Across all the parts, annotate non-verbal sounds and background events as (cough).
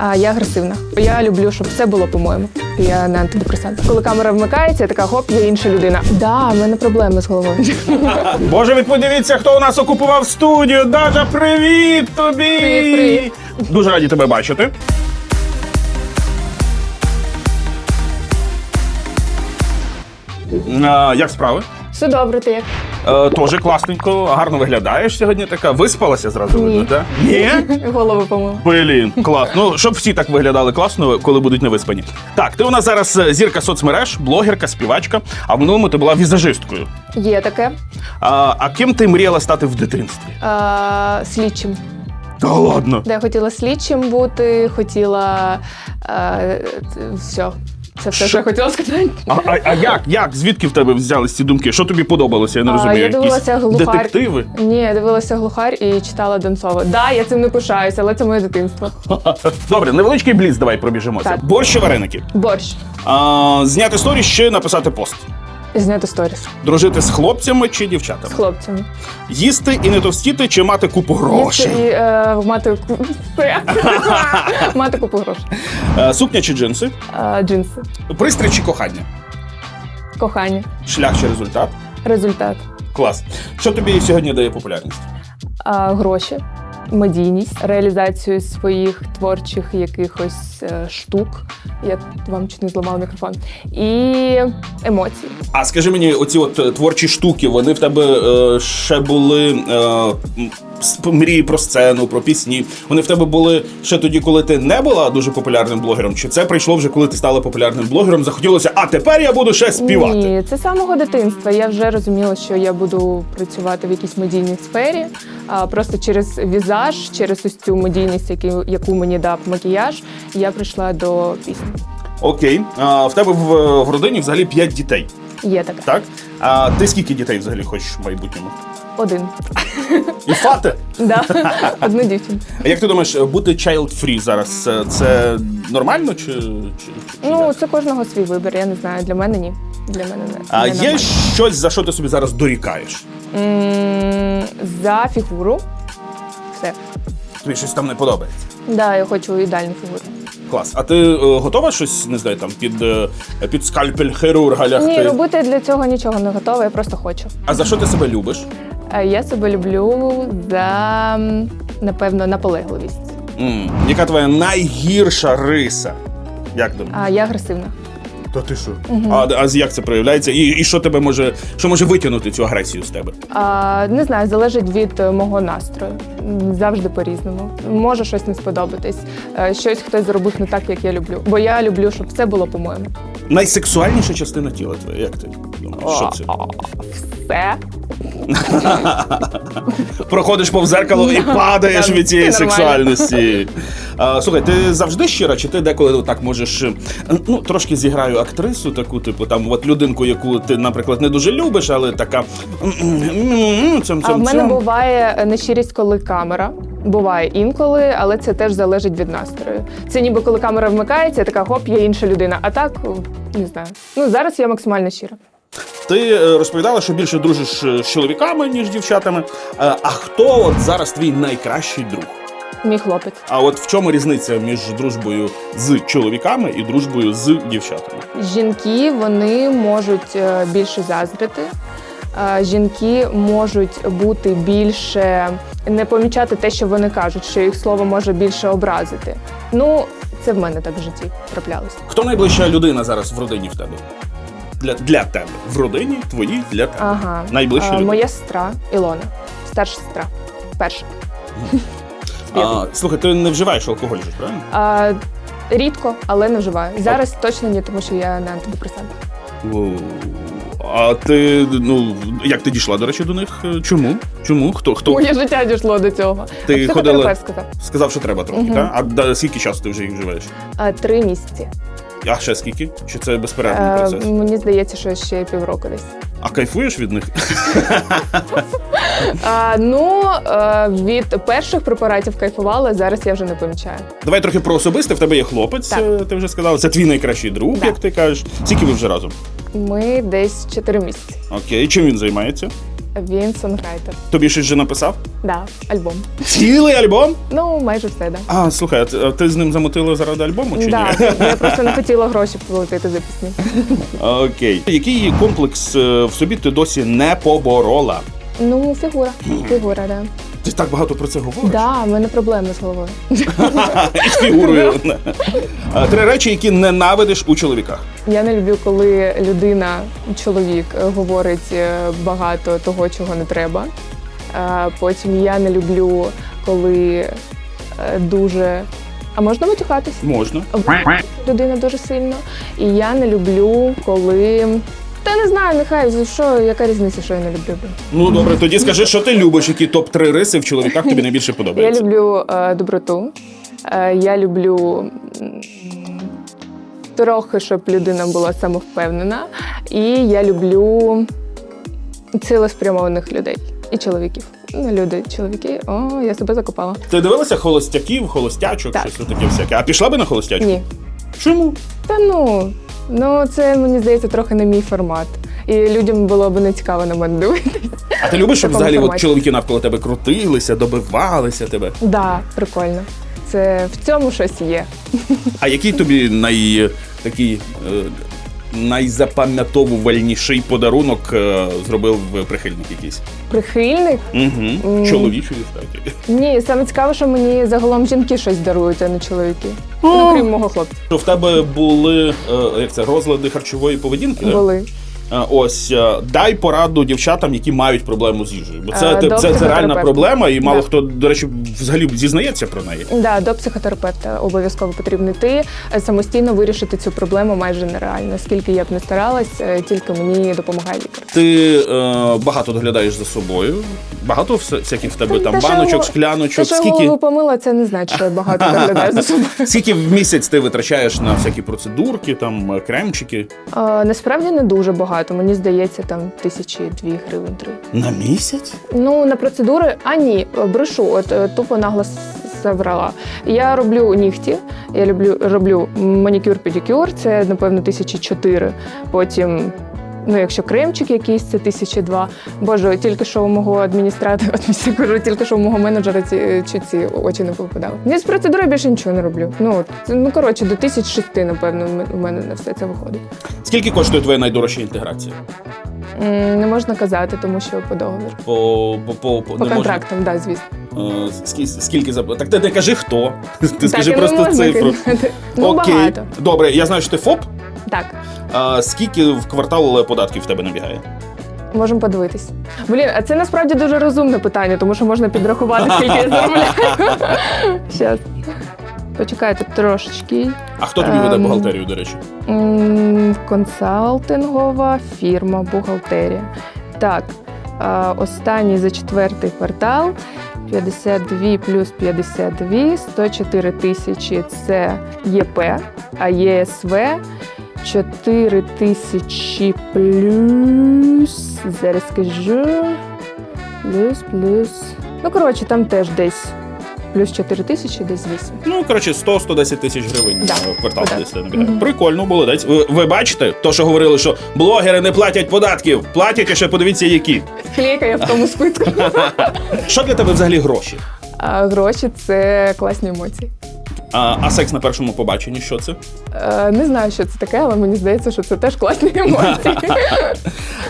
А я агресивна. Я люблю, щоб все було по-моєму. Я не антидепресант. Коли камера вмикається, я така хоп, я інша людина. Да, в мене проблеми з головою. (laughs) Боже, ви подивіться, хто у нас окупував студію. Даша, привіт тобі! Привіт, привіт. Дуже раді тебе бачити. А, як справи? Все добре, ти як? Е, Тоже класненько, гарно виглядаєш сьогодні така. Виспалася зразу Ні. видно, так? Ні? (laughs) Голову помив. Блін, клас. Ну, щоб всі так виглядали класно, коли будуть невиспані. Так, ти у нас зараз е, зірка соцмереж, блогерка, співачка, а в минулому ти була візажисткою. Є таке. А, а ким ти мріяла стати в дитинстві? А, слідчим. Та ладно. Де я хотіла слідчим бути, хотіла. А, все. Це все, що я хотіла сказати. А, а, а як? Як? Звідки в тебе взялись ці думки? Що тобі подобалося? Я не А, розумію. я Якісь дивилася глухар. детективи? Ні, я дивилася глухар і читала Донцова. Да, я цим не пишаюся, але це моє дитинство. (laughs) Добре, невеличкий бліц, давай пробіжимося. Так. Борщ чи вареники. Борщ. А, зняти сторіс чи написати пост. Зняти сторіс Дружити з хлопцями чи дівчатами? з хлопцями. Їсти і не товстіти, чи мати купу грошей. Їсти і е, мати ку- (laughs) мати купу грошей. Е, сукня чи джинси. Е, джинси. Пристрій чи кохання. Кохання. Шлях чи результат. Результат. Клас. Що тобі сьогодні дає популярність? А, гроші. Медійність, реалізацію своїх творчих якихось е, штук. Я вам чуть не зламала мікрофон. І емоції. А скажи мені, оці от е, творчі штуки, вони в тебе е, ще були е, мрії про сцену, про пісні. Вони в тебе були ще тоді, коли ти не була дуже популярним блогером? Чи це прийшло вже, коли ти стала популярним блогером? Захотілося, а тепер я буду ще співати. Ні, це з самого дитинства. Я вже розуміла, що я буду працювати в якійсь медійній сфері. А просто через візаж, через ось цю медійність, яку, яку мені дав макіяж, я прийшла до пісні. Окей. А, в тебе в, в родині взагалі п'ять дітей, Є така. так? А ти скільки дітей взагалі хочеш в майбутньому? Один. І фати. Да. Одну дівчину. А як ти думаєш, бути child-free зараз це, нормально чи, чи, чи Ну, як? це кожного свій вибір. Я не знаю. Для мене ні. Для мене не. А не є нормально. щось, за що ти собі зараз дорікаєш? М, За фігуру. Все. Тобі щось там не подобається. Да, я хочу ідеальну фігуру. Клас. А ти е, готова щось, не знаю, там під, е, під скальпель хірурга лягти? Ні, робити для цього нічого не готова, я просто хочу. А за що ти себе любиш? Е, Я себе люблю за напевно наполегливість. м Яка твоя найгірша риса? Як думаєш? А я агресивна. Та ти що? А, а як це проявляється? І, і що тебе може, що може витягнути цю агресію з тебе? А, не знаю, залежить від е, мого настрою. М, Завжди по-різному. Може щось не сподобатись, е, щось хтось зробив не так, як я люблю. Бо я люблю, щоб все було по-моєму. Найсексуальніша частина тіла твоя, як ти думаєш? Що це? Все. (laughs) Проходиш повз зеркало і падаєш від цієї нормально. сексуальності. (laughs) А, слухай, ти завжди щира, чи ти деколи так можеш е, ну трошки зіграю актрису, таку, типу, там от людинку, яку ти, наприклад, не дуже любиш, але така. цьом, А в мене буває е, нещирість, коли камера. Буває інколи, але це теж залежить від настрою. Це ніби коли камера вмикається, я така хоп, я інша людина. А так не знаю. Ну зараз я максимально щира. Ти е, розповідала, що більше дружиш з чоловіками, ніж з дівчатами. А хто от зараз твій найкращий друг? Мій хлопець. А от в чому різниця між дружбою з чоловіками і дружбою з дівчатами? Жінки вони можуть е, більше заздрити. Е, Жінки можуть бути більше не помічати те, що вони кажуть, що їх слово може більше образити. Ну, це в мене так в житті траплялося. Хто найближча людина зараз в родині в тебе? Для, для тебе. В родині твоїй для тебе. Ага. Найближча Е, людина. Моя сестра Ілона, старша сестра. Перша. А, слухай, ти не вживаєш алкоголь, же, правильно? А, рідко, але не вживаю. Зараз точно ні, тому що я не антидепресант. Воу. А ти, ну, як ти дійшла, до речі, до них? Чому? Чому? Хто? хто? Моє життя дійшло до цього. Ти А ходила- психотерапевт сказав. Сказав, що треба трохи, Мгм. так? А да, скільки часу ти вже їх вживаєш? А, три місяці. А ще скільки? Чи це безперервний Е, процес? мені здається, що ще півроку десь. А кайфуєш від них? (laughs) А, ну, е, від перших препаратів кайфувала, зараз я вже не помічаю. Давай трохи про особисте. В тебе є хлопець, Так. е, ти вже сказала. Це твій найкращий друг, Да. як ти кажеш. Скільки ви вже разом? Ми десь чотири місяці. Окей, чим він займається? Він сонграйтер. Тобі щось вже написав? Да, альбом. Цілий альбом? Ну, майже все, да. А, слухай, а ти, а ти з ним замотила заради альбому чи Да, ні? я (laughs) просто не хотіла гроші платити за пісні. Окей. Який комплекс е, в собі ти досі не поборола? Ну, фігура. Фігура, да. Ти так багато про це говориш? Да, в мене проблеми з головою. (laughs) І з фігурою. А, Три речі, які ненавидиш у чоловіках. Я не люблю, коли людина, чоловік, е, говорить е, багато того, чого не треба. Потім я не люблю, коли е, дуже. А можна матюкатись? Можна. Людина дуже сильно. І я не люблю, коли. Та не знаю, нехай що, яка різниця, що я не люблю. Ну добре, тоді скажи, що ти любиш, які топ-3 риси в чоловіках тобі найбільше (laughs) Я подобаються. люблю е, доброту. Е, я люблю м, трохи, щоб людина була самовпевнена. І я люблю цілеспрямованих людей і чоловіків. Ну, люди, чоловіки, о, я себе закопала. Ти дивилася холостяків, холостячок, Так. щось таке всяке. А пішла би на холостячку? Ні. Чому? Та ну, ну це мені здається трохи не мій формат. І людям було б не цікаво на мене дивитися. А ти любиш, щоб взагалі от, чоловіки навколо тебе крутилися, добивалися тебе? Да, прикольно. Це в цьому щось є. А який тобі най такий е, найзапам'ятовувальніший подарунок е, зробив прихильник якийсь? Прихильник? Угу. Чоловічої статі. Ні, саме цікаво, що мені загалом жінки щось дарують, а не чоловіки. Ну, крім мого хлопця. Що в тебе були е, як це розлади харчової поведінки? да? Були. Е, Ось е, дай пораду дівчатам, які мають проблему з їжею. Бо це, Е, це, це, реальна проблема, і мало Да. хто, до речі, взагалі зізнається про неї. Да, до психотерапевта обов'язково потрібно йти. Самостійно вирішити цю проблему майже нереально. Скільки я б не старалась, тільки мені допомагає лікар. Ти е, багато доглядаєш за собою. Багато вся- всяких в тебе там Те, що баночок, скляночок. я Скільки, голову помила, це не значить, що я багато доглядаю за собою. (laughs) скільки в місяць ти витрачаєш на всякі процедурки, там кремчики? Е, Насправді не дуже багато. Мені здається, там тисячі дві гривень три. На місяць? Ну на процедури, а ні, брешу, от е, тупо нагло забрала. Я роблю нігті, я люблю роблю манікюр, педикюр, це напевно тисячі чотири. Потім. Ну, якщо кремчик якийсь, це тисячі два. Боже, тільки що у мого адміністратора, (laughs) кажу, тільки що у мого менеджера ці чи ці очі не попадали. Ні, з процедури більше нічого не роблю. Ну ну коротше, до тисяч шести, напевно, у мене на все це виходить. Скільки коштує твоя найдорожча інтеграція? Не можна казати, тому що по договору. По, по, по, по, контрактам, так, да, звісно. Е, скільки, скільки за так ти не кажи хто. (laughs) Ти скажи просто цифру. Ну, Окей. багато. Добре, я знаю, що ти ФОП. Так, А скільки в квартал податків в тебе набігає? можемо подивитись. Блін, а це насправді дуже розумне питання, тому що можна підрахувати, скільки я заробляю. (laughs) Щас. Почекайте трошечки. А хто тобі веде Ем. бухгалтерію, до речі? Консалтингова фірма бухгалтерія. Так, останній за четвертий квартал 52 плюс 52, 104 тисячі це ЄП, а ЄСВ 4 тисячі плюс. Зараз скажу. Плюс, плюс. Ну, коротше, там теж десь плюс 4 тисячі, десь 8. Ну, коротше, 100-110 тисяч гривень Да. е, в квартал Так. десь набігає. Прикольно, молодець. Ви, ви бачите, то, що говорили, що блогери не платять податків. Платять, а ще подивіться, які. Клейка я в тому списку. (laughs) Що для тебе взагалі гроші? А гроші це класні емоції. А, а секс на першому побаченні, що це? Е, не знаю, що це таке, але мені здається, що це теж класні емоції. (laughs)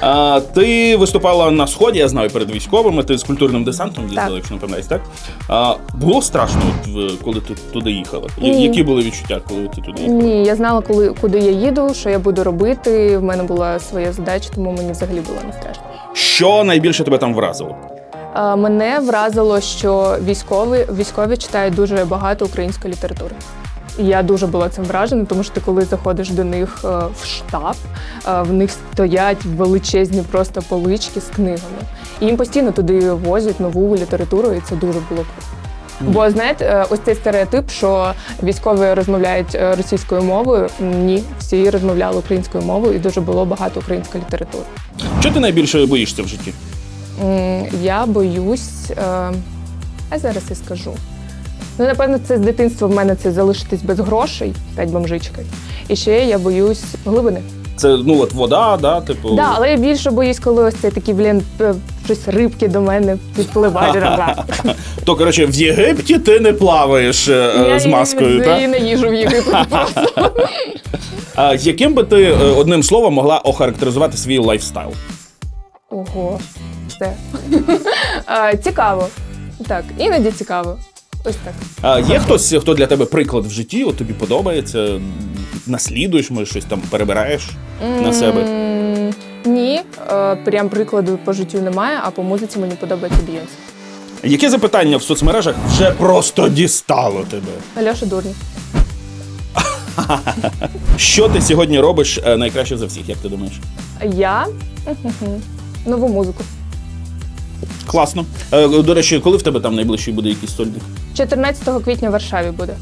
А, ти виступала на сході, я знаю, перед військовими. Ти з культурним десантом їздила, якщо не пам'ятаєш, так? А, було страшно, от, коли ти туди їхала? Ні. Які були відчуття, коли ти туди їхала? Ні, я знала, коли куди я їду, що я буду робити. В мене була своя задача, тому мені взагалі було не страшно. Що найбільше тебе там вразило? Е, Мене вразило, що військові військові читають дуже багато української літератури. Я дуже була цим вражена, тому що ти коли заходиш до них е, в штаб, е, в них стоять величезні просто полички з книгами. І їм постійно туди возять нову літературу, і це дуже було круто. Бо знаєте, ось цей стереотип, що військові розмовляють російською мовою. Ні, всі розмовляли українською мовою, і дуже було багато української літератури. Що ти найбільше боїшся в житті? Я боюсь, е, а зараз і скажу. Ну, напевно, це з дитинства в мене це залишитись без грошей, п'ять бомжички. І ще я боюсь глибини. Це ну от вода, да, типу. Да, але я більше боюсь, коли ось це такі, блін, щось рибки до мене підпливають. (laughs) То коротше, в Єгипті ти не плаваєш е, е, Я з маскою, так? її не їжу в Єгипет просто. (laughs) А яким би ти е, одним словом могла охарактеризувати свій лайфстайл? Ого, все. (laughs) Цікаво. Так, іноді цікаво. Ось так. А є хтось, хто для тебе приклад в житті, от тобі подобається, наслідуєш, може щось там перебираєш на себе? Ні, е, прям прикладу по життю немає, а по музиці мені подобається Бійонс. Яке запитання в соцмережах вже просто дістало тебе? Альоша Дурні. (laughs) Що ти сьогодні робиш е, найкраще за всіх, як ти думаєш? Я нову музику. Класно. Е, До речі, коли в тебе там найближчий буде якийсь сольник? 14 квітня в Варшаві буде.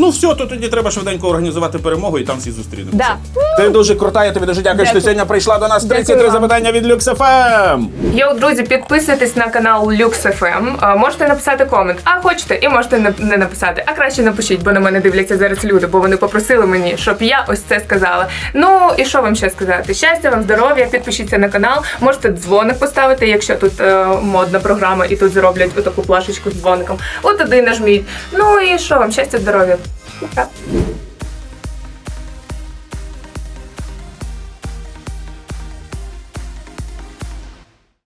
Ну все, то тоді треба швиденько організувати перемогу і там всі зустрінемося. Да. Ти дуже крута, я тобі дуже дякую, що ти Дякую. сьогодні прийшла до нас. Дякую 33 вам. запитання від LuxFM. Йоу, друзі, підписуйтесь на канал LuxFM. А, Можете написати комент, а хочете, і можете не- не написати. А краще напишіть, бо на мене дивляться зараз люди, бо вони попросили мені, щоб я ось це сказала. Ну і що вам ще сказати? Щастя вам, здоров'я, підпишіться на канал. Можете дзвоник поставити, якщо тут е, модна програма, і тут зроблять отаку плашечку з дзвоником. От туди нажміть. Ну і що вам, щастя, здоров'я. 你看。